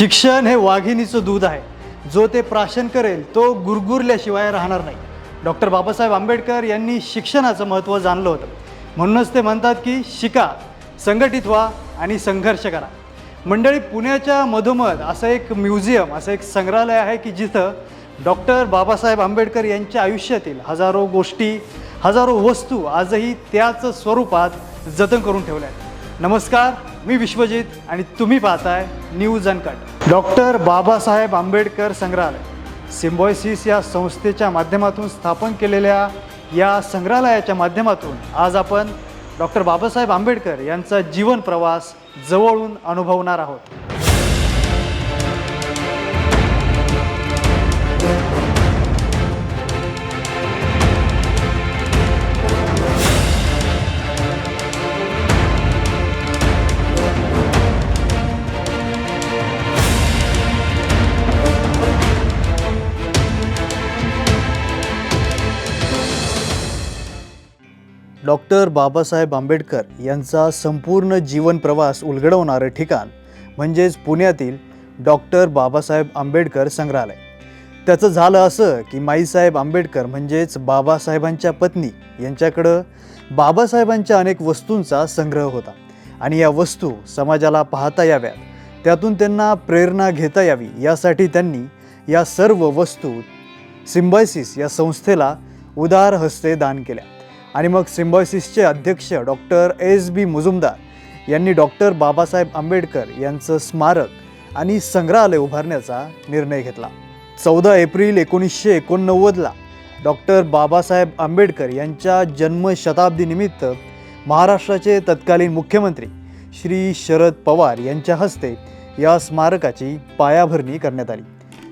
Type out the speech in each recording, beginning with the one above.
शिक्षण हे वाघिणीचं दूध आहे. जो ते प्राशन करेल तो गुरगुरल्याशिवाय राहणार नाही. डॉक्टर बाबासाहेब आंबेडकर यांनी शिक्षणाचं महत्त्व जाणलं होतं. म्हणूनच ते म्हणतात की शिका संघटित व्हा आणि संघर्ष करा. मंडळी पुण्याच्या मधोमध असं एक म्युझियम असं एक संग्रहालय आहे की जिथं डॉक्टर बाबासाहेब आंबेडकर यांच्या आयुष्यातील हजारो गोष्टी हजारो वस्तू आजही त्याच स्वरूपात जतन करून ठेवल्या आहेत. नमस्कार मी विश्वजित आणि तुम्ही पाहताय news uncut doctor Babasaheb Ambedkar संग्रहालय. सिम्बॉयसिस या संस्थेच्या माध्यमातून स्थापन केलेल्या या संग्रहालयाच्या माध्यमातून आज आपण डॉक्टर बाबासाहेब आंबेडकर यांचा जीवन प्रवास जवळून अनुभवणार आहोत. डॉक्टर बाबासाहेब आंबेडकर यांचा संपूर्ण जीवन प्रवास उलगडवणारं ठिकाण म्हणजेच पुण्यातील डॉक्टर बाबासाहेब आंबेडकर संग्रहालय. त्याचं झालं असं की माईसाहेब आंबेडकर म्हणजेच बाबासाहेबांच्या पत्नी यांच्याकडं बाबासाहेबांच्या अनेक वस्तूंचा संग्रह होता आणि या वस्तू समाजाला पाहता याव्यात. त्यातून त्यांना प्रेरणा घेता यावी यासाठी त्यांनी या सर्व वस्तू सिम्बायसिस या संस्थेला उदार हस्ते दान केल्या. आणि मग सिम्बॉयसिसचे अध्यक्ष डॉक्टर एस बी मुजुमदार यांनी डॉक्टर बाबासाहेब आंबेडकर यांचं स्मारक आणि संग्रहालय उभारण्याचा निर्णय घेतला. चौदा एप्रिल एकोणीसशे एकोणनव्वदला डॉक्टर बाबासाहेब आंबेडकर यांच्या जन्मशताब्दीनिमित्त महाराष्ट्राचे तत्कालीन मुख्यमंत्री श्री शरद पवार यांच्या हस्ते या स्मारकाची पायाभरणी करण्यात आली.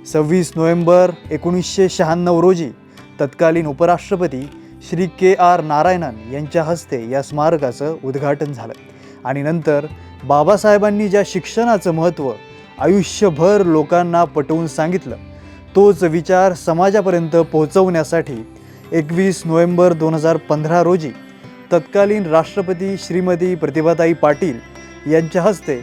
सव्वीस नोव्हेंबर एकोणीसशे शहाण्णव रोजी तत्कालीन उपराष्ट्रपती श्री के आर नारायणन यांच्या हस्ते या स्मारकाचं उद्घाटन झालं. आणि नंतर बाबासाहेबांनी ज्या शिक्षणाचं महत्त्व आयुष्यभर लोकांना पटवून सांगितलं तोच विचार समाजापर्यंत पोहोचवण्यासाठी एकवीस नोव्हेंबर दोन हजार पंधरा रोजी तत्कालीन राष्ट्रपती श्रीमती प्रतिभाताई पाटील यांच्या हस्ते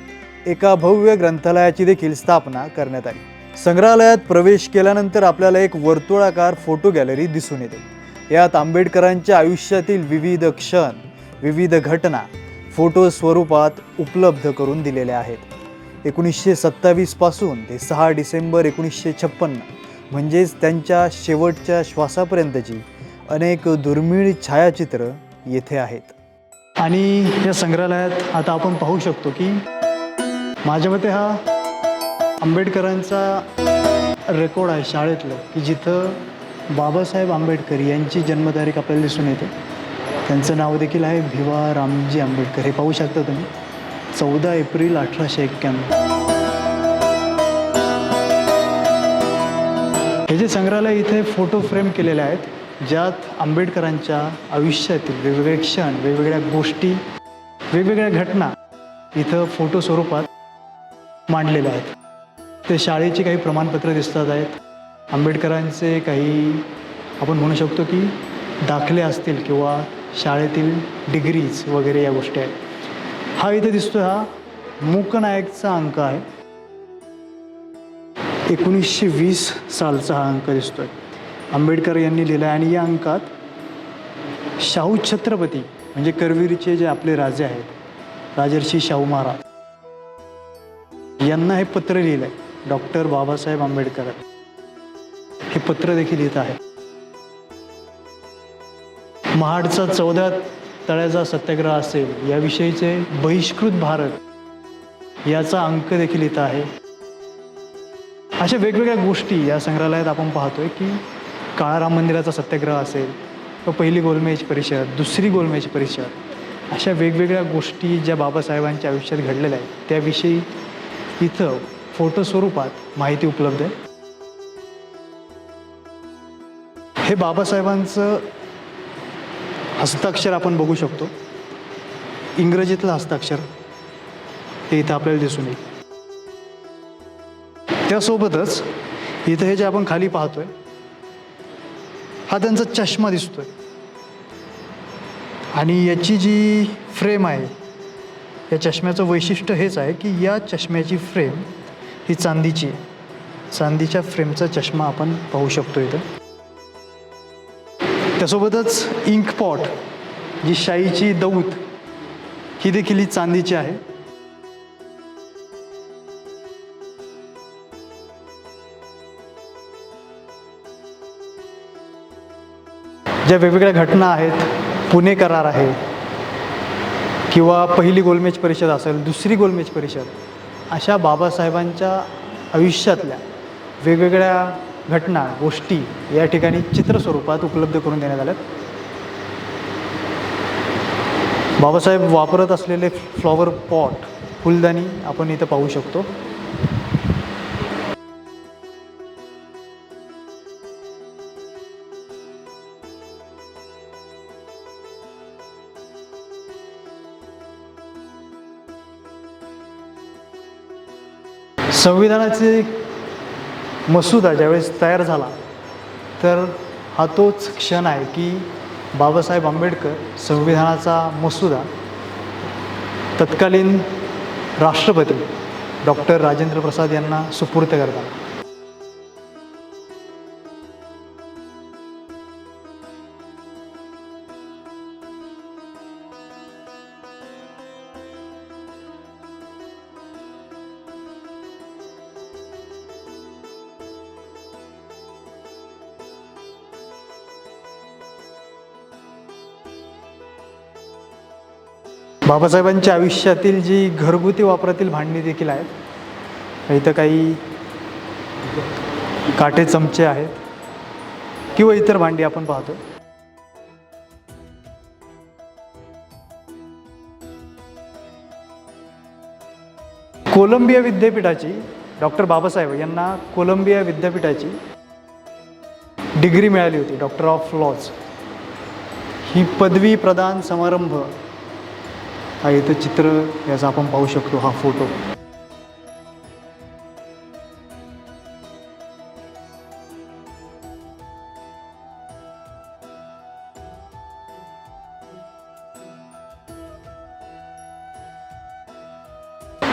एका भव्य ग्रंथालयाची देखील स्थापना करण्यात आली. संग्रहालयात प्रवेश केल्यानंतर आपल्याला एक वर्तुळाकार फोटो गॅलरी दिसून येते. यात आंबेडकरांच्या आयुष्यातील विविध क्षण विविध घटना फोटो स्वरूपात उपलब्ध करून दिलेल्या आहेत. एकोणीसशे सत्तावीसपासून ते सहा डिसेंबर एकोणीसशे छप्पन्न म्हणजेच त्यांच्या शेवटच्या श्वासापर्यंतची अनेक दुर्मिळ छायाचित्र येथे आहेत. आणि या संग्रहालयात आता आपण पाहू शकतो की माझ्या मते हा आंबेडकरांचा रेकॉर्ड आहे शाळेतलं की जिथं बाबासाहेब आंबेडकर यांची जन्मतारीख आपल्याला दिसून येते. त्यांचं नाव देखील आहे भिवा रामजी आंबेडकर. हे पाहू शकता तुम्ही. चौदा एप्रिल अठराशे एक्क्याण्णव. हे जे संग्रहालय इथे फोटो फ्रेम केलेले आहेत ज्यात आंबेडकरांच्या आयुष्यातील वेगवेगळे क्षण वेगवेगळ्या गोष्टी वेगवेगळ्या घटना इथं फोटो स्वरूपात मांडलेल्या आहेत. ते शाळेची काही प्रमाणपत्र दिसतात आहेत. आंबेडकरांचे काही आपण म्हणू शकतो की दाखले असतील किंवा शाळेतील डिग्रीज वगैरे या गोष्टी आहेत. हा इथे दिसतो हा मूकनायकचा अंक आहे. एकोणीसशे वीस सालचा हा अंक दिसतोय. आंबेडकर यांनी लिहिला आहे आणि या अंकात शाहू छत्रपती म्हणजे करवीरचे जे आपले राजे आहेत राजर्षी शाहू महाराज यांना हे पत्र लिहिलं आहे डॉक्टर बाबासाहेब आंबेडकर. पत्र देखील येत आहे. महाडचा चौदा तळ्याचा सत्याग्रह असेल याविषयीचे बहिष्कृत भारत याचा अंक देखील येत आहे. अशा वेगवेगळ्या गोष्टी या संग्रहालयात आपण पाहतोय की काळाराम मंदिराचा सत्याग्रह असेल व पहिली गोलमेज परिषद दुसरी गोलमेज परिषद अशा वेगवेगळ्या गोष्टी ज्या बाबासाहेबांच्या आयुष्यात घडलेल्या आहेत त्याविषयी इथं फोटो स्वरूपात माहिती उपलब्ध आहे. हे बाबासाहेबांचं हस्ताक्षर आपण बघू शकतो. इंग्रजीतलं हस्ताक्षर हे इथं आपल्याला दिसून येईल. त्यासोबतच इथं हे जे आपण खाली पाहतोय हा त्यांचा चष्मा दिसतोय. आणि याची जी फ्रेम आहे या चष्म्याचं वैशिष्ट्य हेच आहे की या चष्म्याची फ्रेम ही चांदीची आहे. चांदीच्या फ्रेमचा चष्मा आपण पाहू शकतो इथं. त्यासोबतच इंकपॉट जी शाईची दौत ही देखील ही चांदीची आहे. ज्या वेगवेगळ्या घटना आहेत पुणे करार आहे किंवा पहिली गोलमेज परिषद असेल दुसरी गोलमेज परिषद अशा बाबासाहेबांच्या आयुष्यातल्या वेगवेगळ्या घटना गोष्टी या ठिकाणी चित्रस्वरूपात उपलब्ध करून देण्यात आल्यात. बाबासाहेब वापरत असलेले फ्लॉवर पॉट फुलदाणी आपण इथं पाहू शकतो. संविधानाचे मसुदा ज्यावेळेस तयार झाला तर हा तोच क्षण आहे की बाबासाहेब आंबेडकर संविधानाचा मसुदा तत्कालीन राष्ट्रपती डॉक्टर राजेंद्र प्रसाद यांना सुपूर्त करतात. बाबासाहेबांच्या आयुष्यातील जी घरगुती वापरातील भांडणी देखील आहेत इथं काही काटे चमचे आहेत किंवा इतर भांडी आपण पाहतो. कोलंबिया विद्यापीठाची डॉक्टर बाबासाहेब यांना कोलंबिया विद्यापीठाची डिग्री मिळाली होती डॉक्टर ऑफ लॉज. ही पदवी प्रदान समारंभ हा इथं चित्र याचा आपण पाहू शकतो हा फोटो.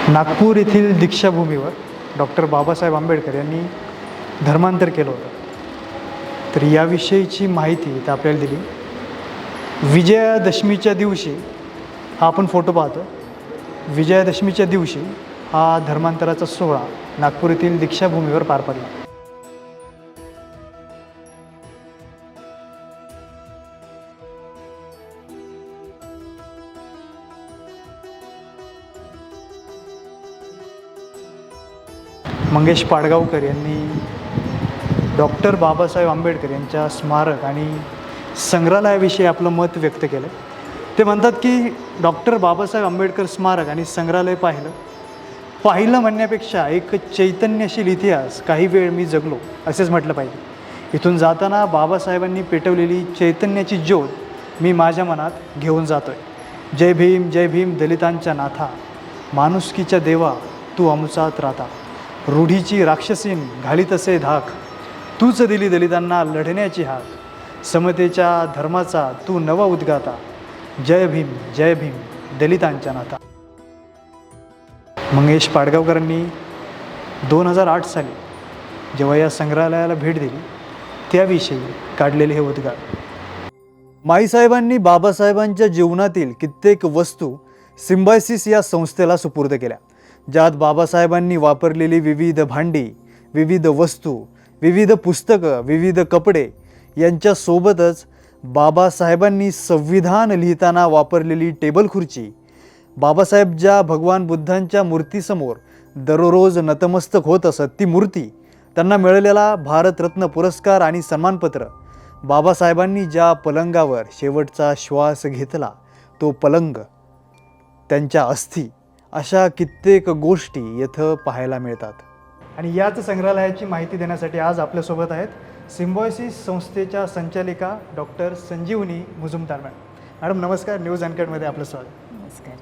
नागपूर येथील दीक्षाभूमीवर डॉक्टर बाबासाहेब आंबेडकर यांनी धर्मांतर केलं होतं. तर याविषयीची माहिती इथं आपल्याला दिली. विजयादशमीच्या दिवशी हा आपण फोटो पाहतो. विजयादशमीच्या दिवशी हा धर्मांतराचा सोहळा नागपूर येथील दीक्षाभूमीवर पार पडला. मंगेश पाडगावकर यांनी डॉक्टर बाबासाहेब आंबेडकर यांच्या स्मारक आणि संग्रहालयाविषयी आपलं मत व्यक्त केलं. ते म्हणतात की डॉक्टर बाबासाहेब आंबेडकर स्मारक आणि संग्रहालय पाहिलं. पाहिलं म्हणण्यापेक्षा एक चैतन्यशील इतिहास काही वेळ मी जगलो असेच म्हटलं पाहिजे. इथून जाताना बाबासाहेबांनी पेटवलेली चैतन्याची ज्योत मी माझ्या मनात घेऊन जातोय. जय भीम जय भीम दलितांच्या नाथा. माणुसकीच्या देवा तू अमृतात राहता. रूढीची राक्षसीन घालीत असे धाक. तूच दिली दलितांना लढण्याची हाक. समतेच्या धर्माचा तू नवा उद्गाता. जय भीम जय भीम दलितांच्या नाथा मंगेश पाडगावकरांनी दोन हजार आठ साली जेव्हा या संग्रहालयाला भेट दिली त्याविषयी काढलेले हे उद्गार. माईसाहेबांनी बाबासाहेबांच्या जीवनातील कित्येक वस्तू सिम्बायसिस या संस्थेला सुपूर्द केल्या. ज्यात बाबासाहेबांनी वापरलेली विविध भांडी विविध वस्तू विविध पुस्तकं विविध कपडे यांच्यासोबतच बाबासाहेबांनी संविधान लिहिताना वापरलेली टेबल खुर्ची. बाबासाहेब ज्या भगवान बुद्धांच्या मूर्तीसमोर दररोज नतमस्तक होत असत ती मूर्ती. त्यांना मिळालेला भारतरत्न पुरस्कार आणि सन्मानपत्र. बाबासाहेबांनी ज्या पलंगावर शेवटचा श्वास घेतला तो पलंग त्यांच्या अस्थी. अशा कित्येक गोष्टी येथं पाहायला मिळतात. आणि याच संग्रहालयाची माहिती देण्यासाठी आज आपल्यासोबत आहेत सिम्बॉयसिस संस्थेच्या संचालिका doctor Sanjeevani Mujumdar madam. Madam नमस्कार. न्यूज अनकटमध्ये आपलं स्वागत. नमस्कार.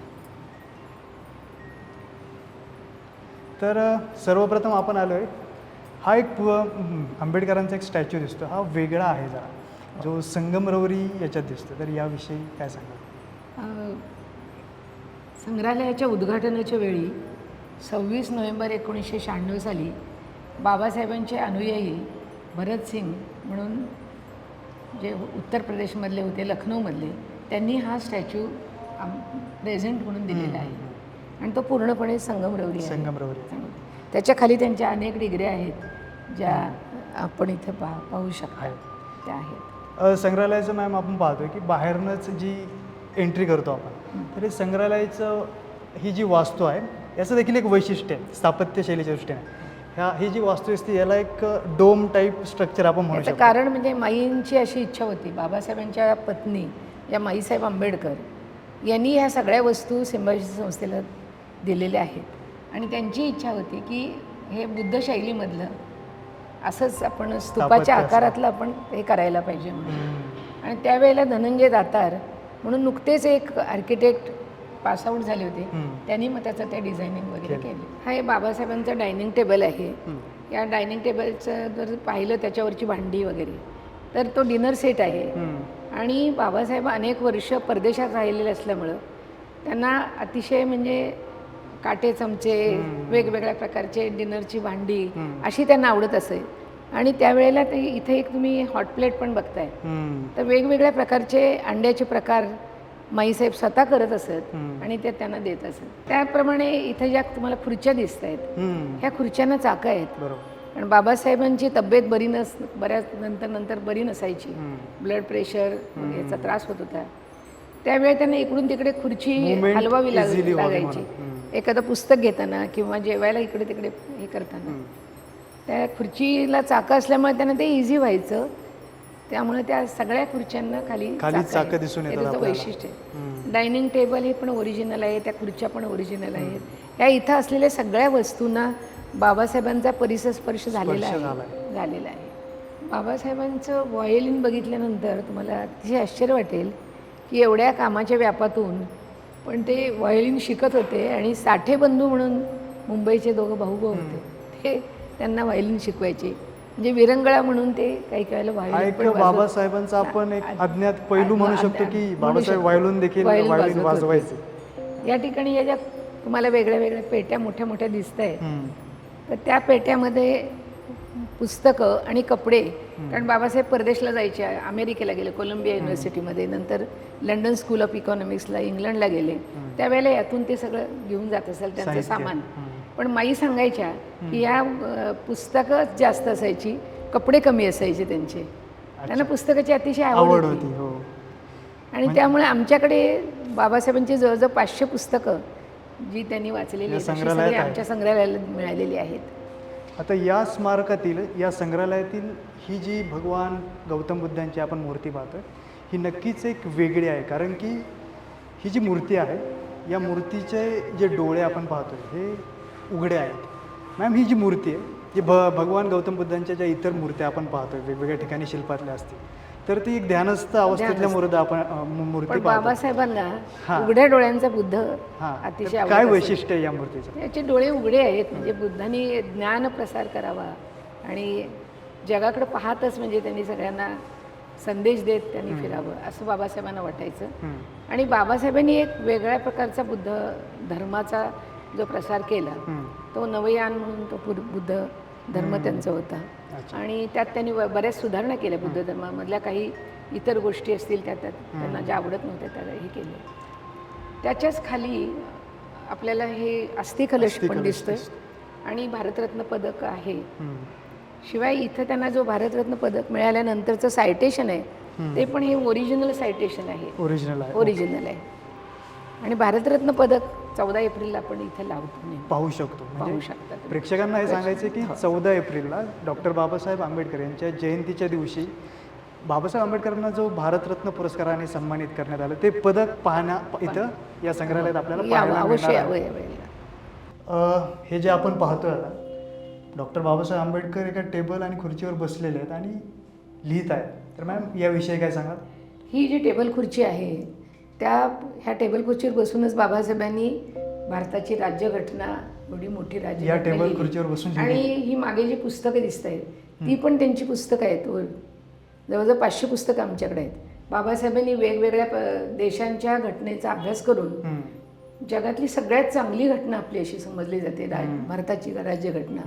तर सर्वप्रथम आपण आलो आहे हा एक आंबेडकरांचा एक स्टॅच्यू दिसतो. हा वेगळा आहे जरा. जो संगमरवरी याच्यात दिसतो. तर याविषयी काय सांगा संग्रहालयाच्या उद्घाटनाच्या वेळी सव्वीस नोव्हेंबर एकोणीसशे शहाण्णव साली बाबासाहेबांचे अनुयायी भरत सिंग म्हणून जे उत्तर प्रदेशमधले होते लखनौमधले त्यांनी हा स्टॅच्यू प्रेझेंट म्हणून दिलेला आहे. आणि तो पूर्णपणे संगमरवरी संगमरवरी. त्याच्याखाली त्यांच्या अनेक डिग्र्या आहेत ज्या आपण इथं पा पाहू शकता. त्या आहेत. संग्रहालयाचं मॅम आपण पाहतोय की बाहेरनंच जी एंट्री करतो आपण तर संग्रहालयाचं ही जी वास्तू आहे याचं देखील एक वैशिष्ट्य आहे स्थापत्यशैलीच्या दृष्टीने ह्या ही जी वास्तू असते याला एक डोम टाईप स्ट्रक्चर आपण म्हणू शकतो. कारण म्हणजे माईंची अशी इच्छा होती. बाबासाहेबांच्या पत्नी या माईसाहेब आंबेडकर यांनी ह्या सगळ्या वस्तू सिंबाजी संस्थेला दिलेल्या आहेत. आणि त्यांची इच्छा होती की हे बुद्ध शैलीमधलं असंच आपण स्तूपाच्या आकारातलं आपण हे करायला पाहिजे म्हणून. आणि त्यावेळेला धनंजय दातार म्हणून नुकतेच एक आर्किटेक्ट पास आऊट झाले होते. त्यांनी मग त्याचं ते डिझायनिंग वगैरे केलं. हा हे बाबासाहेबांचं डायनिंग टेबल आहे. या डायनिंग टेबलचं जर पाहिलं त्याच्यावरची भांडी वगैरे तर तो डिनर सेट आहे. आणि बाबासाहेब अनेक वर्ष परदेशात राहिलेले असल्यामुळं त्यांना अतिशय म्हणजे काटे चमचे वेगवेगळ्या प्रकारचे डिनरची भांडी. अशी त्यांना आवडत असे आणि त्यावेळेला ते इथे एक तुम्ही हॉट प्लेट पण बघताय. तर वेगवेगळ्या प्रकारचे अंड्याचे प्रकार माईसाहेब स्वतः करत असत. आणि ते त्यांना देत असत. त्याप्रमाणे इथे ज्या तुम्हाला खुर्च्या दिसत आहेत. ह्या खुर्च्यांना चाकं आहेत. बरोबर. कारण बाबासाहेबांची तब्येत बरी नस बऱ्याच नंतर नंतर बरी नसायची. ब्लड प्रेशर याचा त्रास होत होता. त्यावेळी त्यांना इकडून तिकडे खुर्ची हलवावी लाग- लागायची. एखादं पुस्तक घेताना किंवा जेवायला इकडे तिकडे हे करताना. त्या खुर्चीला चाकं असल्यामुळे त्यांना ते इझी व्हायचं. त्यामुळे त्या सगळ्या खुर्च्यांना खाली खाली चाकं. दिसून येतात त्याचं आपल्याला. वैशिष्ट्य आहे. डायनिंग टेबल हे पण ओरिजिनल आहे त्या खुर्च्या पण ओरिजिनल आहेत ह्या इथं असलेल्या सगळ्या वस्तूंना बाबासाहेबांचा परिसर स्पर्श झालेला आहे. झालेला आहे बाबासाहेबांचं व्हायोलिन बघितल्यानंतर तुम्हाला अतिशय आश्चर्य वाटेल की एवढ्या कामाच्या व्यापातून पण ते व्हायोलिन शिकत होते आणि साठे बंधू म्हणून मुंबईचे दोघं भाऊ भाऊ होते ते त्यांना व्हायोलिन शिकवायचे म्हणजे विरंगळा म्हणून ते काही काही हा एक बाबासाहेबांचा आपण एक अज्ञात पैलू म्हणू शकतो की बाबासाहेब. वायलून देखील वायलिन. वाजवायचे या ठिकाणी या ज्या तुम्हाला वेगळ्या वेगळ्या पेट्या मोठ्या मोठ्या दिसत आहेत. तर त्या पेट्यामध्ये पुस्तकं आणि कपडे कारण बाबासाहेब परदेशला जायचे अमेरिकेला गेले कोलंबिया युनिव्हर्सिटीमध्ये नंतर लंडन स्कूल ऑफ इकॉनॉमिक्सला इंग्लंडला गेले त्यावेळेला यातून ते सगळं घेऊन जात असेल त्यांचं. सामान. पण माई सांगायच्या की या अ, पुस्तकं जास्त असायची कपडे कमी असायचे त्यांचे. त्यांना पुस्तकाची अतिशय आवड होती. हो. आणि त्यामुळे आमच्याकडे बाबासाहेबांची जवळजवळ पाचशे पुस्तकं जी त्यांनी वाचलेली या आहेत अशी संग्रहालयात सगळी आहेत. आमच्या संग्रहालयाला मिळालेली आहेत. आता या स्मारकातील या संग्रहालयातील ही जी भगवान गौतम बुद्धांची आपण मूर्ती पाहतोय ही नक्कीच एक वेगळी आहे. कारण की ही जी मूर्ती आहे या मूर्तीचे जे डोळे आपण पाहतोय हे उघडे आहेत मॅम ही जी मूर्ती आहे जी भ भगवान गौतम बुद्धांच्या ज्या इतर मूर्त्या आपण पाहतोय वेगवेगळ्या ठिकाणी शिल्पातल्या असतील तर ती एक ध्यानस्थ अवस्थेतल्या. मूर्ती आपण मूर्ती पाहतो बाबासाहेबांना. उघड्या डोळ्यांचा बुद्ध हां अतिशय काय. वैशिष्ट्य आहे या मूर्तीचं याचे डोळे उघडे आहेत म्हणजे बुद्धांनी ज्ञान प्रसार करावा आणि जगाकडे पाहतच म्हणजे त्यांनी सगळ्यांना संदेश देत त्यांनी फिरावं असं बाबासाहेबांना वाटायचं. आणि बाबासाहेबांनी एक वेगळ्या प्रकारचा बुद्ध धर्माचा जो प्रसार केला. तो नवयान म्हणून तो बुद्ध धर्म त्यांचा होता. आणि त्यात त्यांनी बऱ्याच सुधारणा केल्या बुद्ध धर्मामधल्या. काही इतर गोष्टी असतील त्या त्यात त्यांना ज्या आवडत नव्हत्या त्या हे केल्या त्याच्याच खाली आपल्याला हे अस्थिकलश पण अस्थिकलश दिसतोय. दिसतं. आणि भारतरत्न पदक आहे. शिवाय इथं त्यांना जो भारतरत्न पदक मिळाल्यानंतरचं सायटेशन आहे ते पण हे ओरिजिनल सायटेशन आहे. ओरिजिनल आहे. ओरिजिनल आहे. आणि भारतरत्न पदक चौदा एप्रिलला आपण इथे लावतो. पाहू शकतो. पाहू म्हणजे शकता तुम्ही. प्रेक्षकांना हे सांगायचं की चौदा एप्रिलला डॉक्टर बाबासाहेब आंबेडकर यांच्या जयंतीच्या दिवशी बाबासाहेब आंबेडकरांना जो भारतरत्न पुरस्काराने सन्मानित करण्यात आलं ते पदक पाहण्या इथं या संग्रहालयात आपल्याला यावं पाहायला अवश्य मिळणार यावं आहे. यावेळेला अ, हे जे आपण पाहतोय आता डॉक्टर बाबासाहेब आंबेडकर एका टेबल आणि खुर्चीवर बसलेले आहेत आणि लिहित आहेत. तर मॅम याविषयी काय सांगाल? ही जी टेबल खुर्ची आहे त्या ह्या टेबल खुर्चीवर बसूनच बाबासाहेबांनी भारताची राज्यघटना एवढी मोठी राज्य या टेबल खुर्चीवर बसून आणि. ही मागे जी पुस्तकं दिसत आहेत ती पण त्यांची पुस्तकं आहेत वर जवळजवळ पाचशे पुस्तकं आमच्याकडे आहेत बाबासाहेबांनी वेगवेगळ्या देशांच्या घटनेचा अभ्यास करून. जगातली सगळ्यात चांगली घटना आपली अशी समजली जाते राज. भारताची राज्यघटना.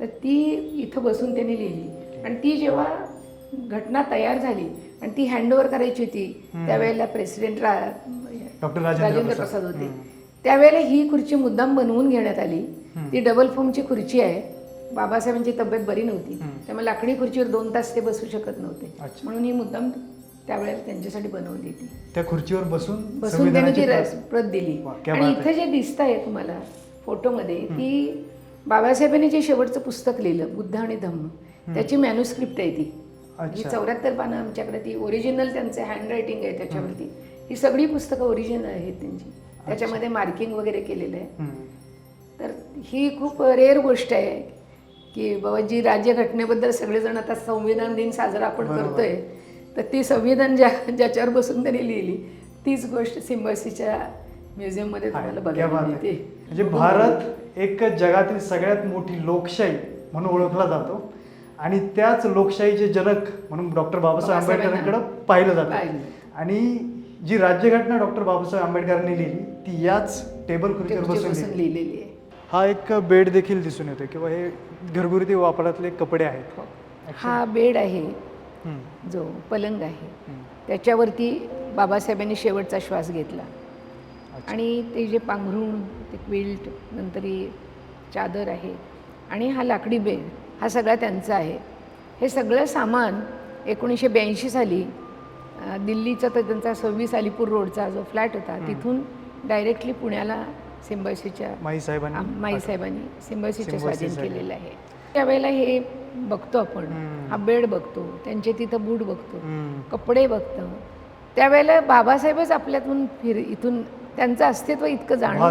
तर ती इथं बसून त्यांनी लिहिली आणि ती जेव्हा घटना तयार झाली आणि ती हँडओव्हर करायची होती. त्यावेळेला प्रेसिडेंट रा डॉक्टर राजेंद्र प्रसाद. होते. त्यावेळेला ही खुर्ची मुद्दाम बनवून घेण्यात आली. ती डबल फॉर्मची खुर्ची आहे बाबासाहेबांची तब्येत बरी नव्हती. त्यामुळे लाकडी खुर्चीवर दोन तास ते बसू शकत नव्हते. म्हणून ही मुद्दाम त्यावेळेला त्यांच्यासाठी बनवली ती त्या खुर्चीवर बसून बसून त्यांनी ती प्रत दिली आणि इथं जे दिसत आहे तुम्हाला फोटोमध्ये ती बाबासाहेबांनी जे शेवटचं पुस्तक लिहिलं बुद्ध आणि धम्म त्याची मॅन्युस्क्रिप्ट आहे ती ही. चौऱ्याहत्तर पानं आमच्याकडे ती ओरिजिनल त्यांचे हँड रायटिंग आहे त्याच्यावरती ही सगळी पुस्तकं ओरिजिनल आहेत त्यांची त्याच्यामध्ये मार्किंग वगैरे केलेलं आहे. तर ही खूप रेअर गोष्ट आहे की बाबा जी राज्यघटनेबद्दल सगळेजण आता संविधान दिन साजरा आपण. करतोय तर ती संविधान ज्या ज्याच्यावर बसून त्यांनी लिहिली तीच गोष्ट सिम्बॉसीच्या म्युझियममध्ये तुम्हाला बघायला मिळते. म्हणजे भारत एक जगातील सगळ्यात मोठी लोकशाही म्हणून ओळखला जातो आणि त्याच लोकशाहीचे जनक म्हणून डॉक्टर बाबासाहेब आंबेडकरांकडे पाहिलं जातं. आणि जी राज्यघटना डॉक्टर बाबासाहेब आंबेडकरांनी लिहिली ती याच टेबल खुर्चीवर बसून बसून लिहिली. लिहिलेली आहे. हा एक बेड देखील दिसून येतो किंवा हे घरगुती वापरातले कपडे आहेत. हा. बेड आहे जो पलंग आहे. त्याच्यावरती बाबासाहेबांनी शेवटचा श्वास घेतला. आणि ते जे पांघरुण ते क्विल्ट नंतर ही चादर आहे. आणि हा लाकडी बेड. हा सगळा त्यांचा आहे हे सगळं सामान एकोणीसशे ब्याऐंशी साली दिल्लीचा तर त्यांचा सव्वीस अलीपूर रोडचा जो फ्लॅट होता तिथून डायरेक्टली पुण्याला सिम्बॉसीच्या माई साहेबांनी आम- माईसाहेबांनी सिम्बॉसीच्या स्वाधीन. केलेलं आहे त्यावेळेला हे बघतो आपण. हा बेड बघतो त्यांचे तिथं बूट बघतो. कपडे बघतो त्यावेळेला बाबासाहेबच आपल्यातून फिर इथून त्यांचं अस्तित्व इतकं जाणवतं.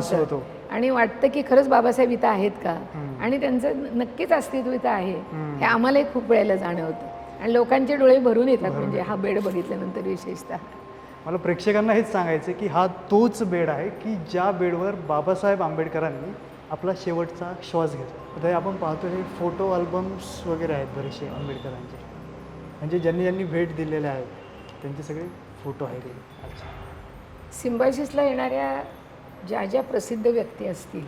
आणि वाटतं की खरंच बाबासाहेब इथं आहेत का. आणि त्यांचं नक्कीच अस्तित्व इथं आहे. हे आम्हालाही खूप वेळेला जाणवतं. आणि लोकांचे डोळे भरून येतात म्हणजे हा बेड बघितल्यानंतर विशेषतः. मला प्रेक्षकांना हेच सांगायचं की हा तोच बेड आहे की ज्या बेडवर बाबासाहेब आंबेडकरांनी आपला शेवटचा श्वास घेतला. हे आपण पाहतो हे फोटो अल्बम्स वगैरे आहेत बरेचसे आंबेडकरांचे. म्हणजे ज्यांनी ज्यांनी भेट दिलेल्या आहेत त्यांचे सगळे फोटो आहेत सिम्बॉयसिसला येणाऱ्या ज्या ज्या प्रसिद्ध व्यक्ती असतील.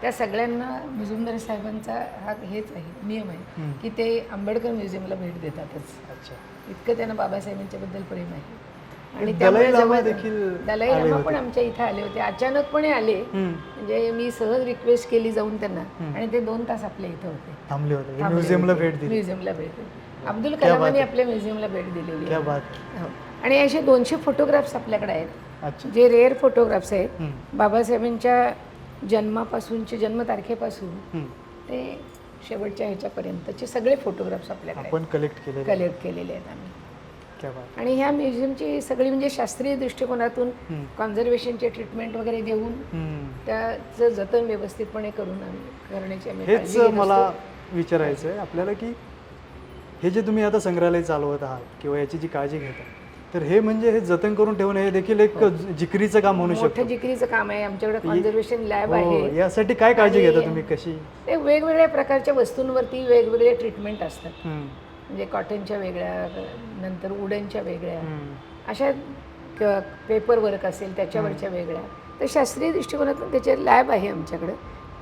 त्या सगळ्यांना मुजुमदार साहेबांचा हा हेच आहे नियम आहे. की ते आंबेडकर म्युझियमला भेट देतातच इतकं त्यांना बाबासाहेबांच्याबद्दल प्रेम आहे आणि त्यामुळे दलाई लामा. पण आमच्या इथे आले होते अचानकपणे आले. म्हणजे मी सहज रिक्वेस्ट केली जाऊन त्यांना. आणि ते दोन तास आपल्या इथं होते थांबले होते म्युझियमला. भेट दिली म्युझियमला भेट दिली अब्दुल कलामांनी. आपल्या म्युझियमला भेट दिलेली हो. आणि असे दोनशे फोटोग्राफ्स आपल्याकडे आहेत जे रेअर फोटोग्राफ्स आहेत. बाबासाहेबांच्या जन्मापासूनचे जन्मतारखेपासून. ते शेवटच्या ह्याच्यापर्यंतचे सगळे फोटोग्राफ्स आपल्याकडे आपण कलेक्ट केलेले कलेक्ट केलेले आहेत आम्ही आणि ह्या म्युझियमची सगळी म्हणजे शास्त्रीय दृष्टिकोनातून. कॉन्झर्वेशनचे ट्रीटमेंट वगैरे देऊन. त्याचं जतन व्यवस्थितपणे करून आम्ही करण्याची हेच मला. विचारायचं आहे आपल्याला की हे जे तुम्ही आता संग्रहालय चालवत आहात किंवा याची जी काळजी घेता तर हे म्हणजे हे जतन करून ठेवणं हे देखील एक जिकरीचं काम म्हणू शकतो. मोठं जिकरीचं काम आहे. आमच्याकडे कॉन्झर्वेशन लॅब हो, आहे. यासाठी काय काळजी घेता तुम्ही? कशी? ते वेगवेगळ्या प्रकारच्या वस्तूंवरती वेगवेगळे ट्रीटमेंट असतात. म्हणजे कॉटनच्या वेगळ्या नंतर वुडनच्या वेगळ्या. अशा पेपर वर्क असेल त्याच्यावरच्या वेगळ्या. तर शास्त्रीय दृष्टिकोनातून त्याचे लॅब आहे आमच्याकडं.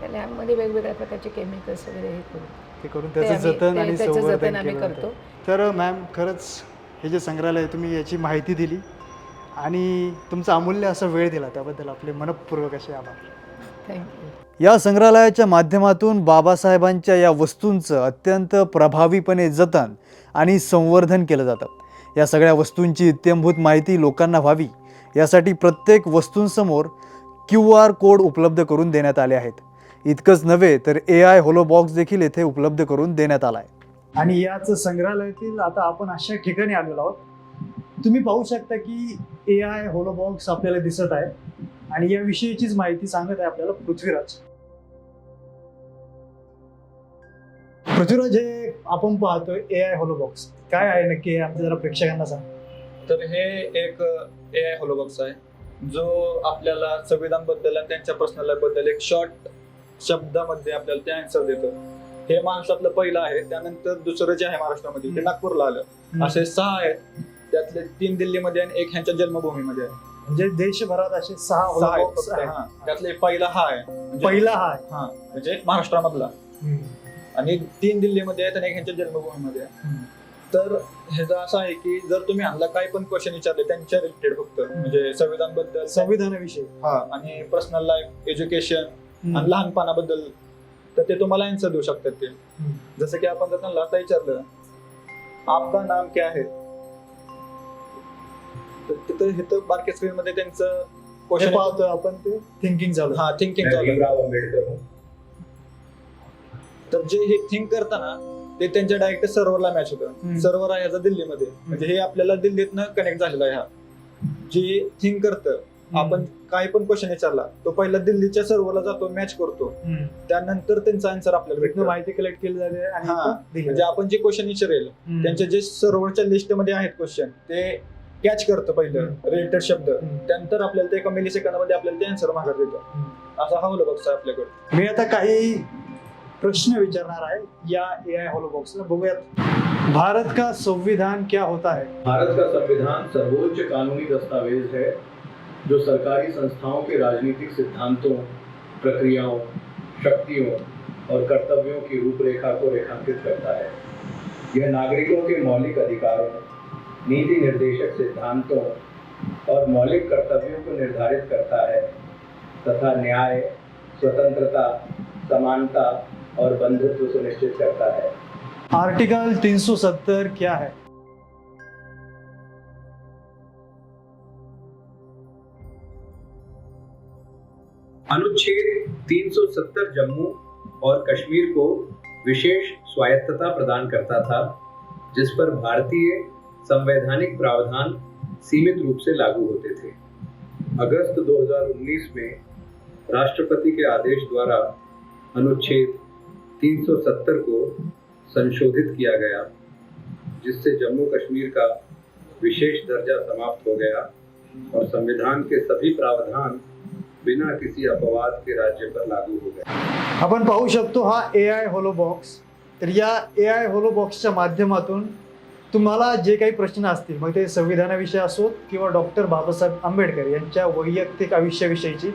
त्या लॅबमध्ये वेगवेगळ्या प्रकारचे केमिकल्स वगैरे हे करू ते करून त्याचं जतन आणि त्याचं जतन आम्ही करतो. तर मॅम खरंच हे जे संग्रहालय आहे, तुम्ही याची माहिती दिली आणि तुमचा अमूल्य असा वेळ दिला त्याबद्दल आपले मनपूर्वक असे आभार. थँक्यू या संग्रहालयाच्या माध्यमातून बाबासाहेबांच्या या वस्तूंचं अत्यंत प्रभावीपणे जतन आणि संवर्धन केलं जातं. या सगळ्या वस्तूंची इत्यंभूत माहिती लोकांना व्हावी यासाठी प्रत्येक वस्तूंसमोर क्यू आर कोड उपलब्ध करून देण्यात आले आहेत. इतकंच नव्हे तर ए आय होलोबॉक्स देखील येथे उपलब्ध करून देण्यात आला आहे आणि याच संग्रहालयातील आता आपण अशा ठिकाणी आलेलो आहोत. तुम्ही पाहू शकता की ए आय होलोबॉक्स आपल्याला दिसत आहे. आणि याविषयीचीच माहिती सांगत आहे आपल्याला पृथ्वीराज. पृथ्वीराज हे आपण पाहतोय ए आय होलोबॉक्स काय आहे नक्की आमच्या जरा प्रेक्षकांना सांग. तर हे एक ए आय होलोबॉक्स आहे. जो आपल्याला संविधानबद्दल आणि त्यांच्या पर्सनलबद्दल एक शॉर्ट शब्दामध्ये आपल्याला ते आन्सर देतो. हे महाराष्ट्रातलं पहिलं आहे त्यानंतर दुसरं जे आहे महाराष्ट्रामध्ये ते नागपूरला आलं. असे सहा आहेत त्यातले तीन दिल्लीमध्ये आणि एक ह्यांच्या जन्मभूमीमध्ये आहे म्हणजे देशभरात असे सहा आहेत. त्यातले पहिला हा आहे. म्हणजे- पहिला हा आहे. हा म्हणजे महाराष्ट्रामधला. आणि तीन दिल्लीमध्ये आहेत आणि एक ह्यांच्या जन्मभूमीमध्ये आहे. तर ह्याचं असं आहे की जर तुम्ही आणला काही पण क्वेश्चन विचारले त्यांच्या रिलेटेड फक्त. म्हणजे संविधानबद्दल संविधानाविषयी. हा आणि पर्सनल लाईफ एज्युकेशन. आणि लहानपणाबद्दल तर ते तुम्हाला आन्सर देऊ शकतात ते. जसं की आपण जर त्यांना आता विचारलं आपका नाम क्या है? तर तिथं इथं बारक्या स्क्रीन मध्ये त्यांचं हे क्वेश्चन पाहतोय आपण ते. थिंकिंग चालू. आहे. हा थिंकिंग आहे. हूँ तर जे हे थिंक करताना ते त्यांच्या डायरेक्ट सर्व्हरला मॅच. होतं. सर्व्हर आहे ह्याचा दिल्लीमध्ये. म्हणजे हे आपल्याला दिल्लीतनं कनेक्ट झालेला आहे हा. जे थिंक करतं आपण काही पण क्वेश्चन विचारला तो पहिला दिल्लीच्या सर्व्हरला जातो मॅच करतो. त्यानंतर त्यांचा आन्सर आपल्याला भेटतो माहिती कलेक्ट केली जाते आणि हा. म्हणजे आपण जे क्वेश्चन विचारेल. त्यांच्या जे सर्व्हरच्या लिस्टमध्ये आहेत क्वेश्चन ते कॅच करतं पहिलं. रिलेटेड शब्द. त्यानंतर आपल्याला ते एका मिली सेकंदामध्ये आपल्याला ते आन्सर मागत देतं. असा हा होलोबॉक्स आहे आपल्याकडे मी आता काही प्रश्न विचारणार आहे या ए आय हॉलोबॉक्सला बघूयात भारत का संविधान क्या होता है भारत का संविधान सर्वोच्च कानूनी दस्तावेज है जो सरकारी संस्थाओं के राजनीतिक सिद्धांतों, प्रक्रियाओं, शक्तियों और कर्तव्यों की रूपरेखा को रेखांकित करता है। यह नागरिकों के मौलिक अधिकारों, नीति निर्देशक सिद्धांतों और मौलिक कर्तव्यों को निर्धारित करता है तथा न्याय, स्वतंत्रता, समानता और बंधुत्व सुनिश्चित करता है। आर्टिकल 370 क्या है? अनुच्छेद 370 जम्मू और कश्मीर को विशेष स्वायत्तता प्रदान करता था, जिस पर भारतीय संवैधानिक प्रावधान सीमित रूप से लागू होते थे। अगस्त 2019 में राष्ट्रपति के आदेश द्वारा अनुच्छेद 370 को संशोधित किया गया, जिससे जम्मू कश्मीर का विशेष दर्जा समाप्त हो गया और संविधान के सभी प्रावधान बिना किसी अपवाद के राज्य पर लागू हो गए। आपण पाहू शकतो हा ए आय होलोबॉक्स तर या ए आय होलोबॉक्सच्या माध्यमातून तुम्हाला जे काही प्रश्न असतील मग ते संविधानाविषयी असोत किंवा डॉक्टर बाबासाहेब आंबेडकर यांच्या वैयक्तिक आयुष्याविषयीची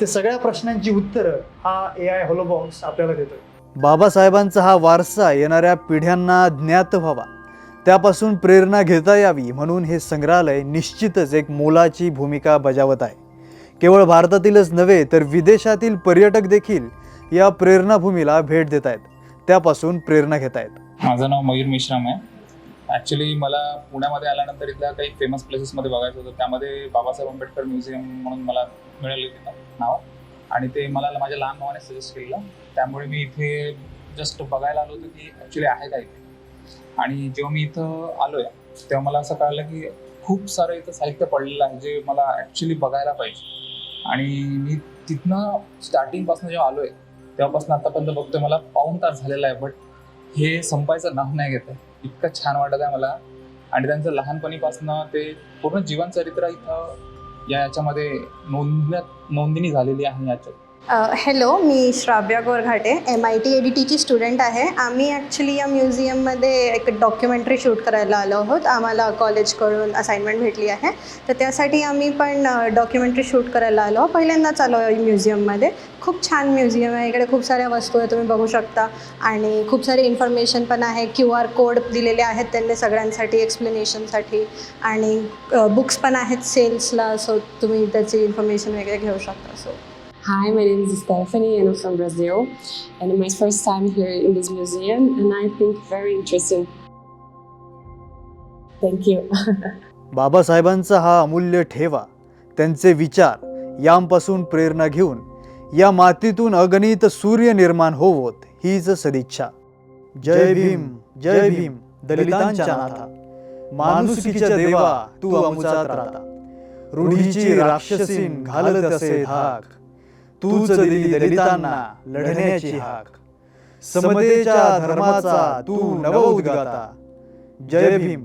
ते सगळ्या प्रश्नांची उत्तरं हा ए आय होलोबॉक्स आपल्याला देतोय. बाबासाहेबांचा हा वारसा येणाऱ्या पिढ्यांना ज्ञात व्हावा. त्यापासून प्रेरणा घेता यावी म्हणून हे संग्रहालय निश्चितच एक मोलाची भूमिका बजावत आहे. केवळ भारतातीलच नव्हे तर विदेशातील पर्यटक देखील या प्रेरणाभूमीला भेट देत आहेत. त्यापासून प्रेरणा घेत आहेत. माझं नाव मयूर मिश्राम आहे. ॲक्च्युली मला पुण्यामध्ये आल्यानंतर इथल्या काही फेमस प्लेसेसमध्ये बघायचं होतं. त्यामध्ये बाबासाहेब आंबेडकर म्युझियम म्हणून मला मिळालं तिथं नाव. आणि ते मला माझ्या लहान भावाने सजेस्ट केलं त्यामुळे मी इथे जस्ट बघायला आलो होतो की ॲक्च्युली आहे काय इथे. आणि जेव्हा मी इथं आलो आहे तेव्हा मला असं कळलं की खूप सारं इथं साहित्य पडलेलं आहे जे मला ॲक्च्युली बघायला पाहिजे. आणि मी तिथनं स्टार्टिंगपासून जेव्हा आलो आहे तेव्हापासून आतापर्यंत बघतोय मला पाऊण तास झालेला आहे बट हे संपायचं नाव नाही घेत आहे इतकं छान वाटत आहे मला. आणि त्यांचं लहानपणीपासनं ते पूर्ण जीवनचरित्र इथं या याच्यामध्ये नोंदण्यात नोंदणी झालेली आहे याच्यात. Hello me Shravya Gorghate M I T A D टीची स्टुडंट आहे. आम्ही ॲक्च्युली या म्युझियममध्ये एक डॉक्युमेंटरी शूट करायला आलो आहोत. आम्हाला कॉलेजकडून असाइनमेंट भेटली आहे. तर त्यासाठी आम्ही पण डॉक्युमेंटरी शूट करायला आलो. पहिल्यांदाच आलो म्युझियममध्ये खूप छान म्युझियम आहे. इकडे खूप साऱ्या वस्तू आहे तुम्ही बघू शकता. आणि खूप सारी इन्फॉर्मेशन पण आहे. क्यू आर कोड दिलेले आहेत त्यांनी सगळ्यांसाठी एक्सप्लेनेशनसाठी आणि बुक्स पण आहेत सेल्सला सो तुम्ही त्याची इन्फॉर्मेशन वगैरे घेऊ शकता. So Hi, my name is Stephanie and I'm from Brazil. And my first time here in this museum, and I think very interesting. Thank you. बाबासाहेबांचा हा अमूल्य ठेवा त्यांचे विचार यांपासून प्रेरणा घेऊन या मातीतून अगणित सूर्य निर्माण होवोत हीच सदिच्छा जय भीम जय भीम दलितांच्या नाथा माणुसकीच्या देवा तू अमुचात राहता रूढीची राक्षसीन घालत असे धाक तूच दिली दलितांना लढण्याची हाक. समतेच्या धर्माचा तू नव उद्गाता जय भीम.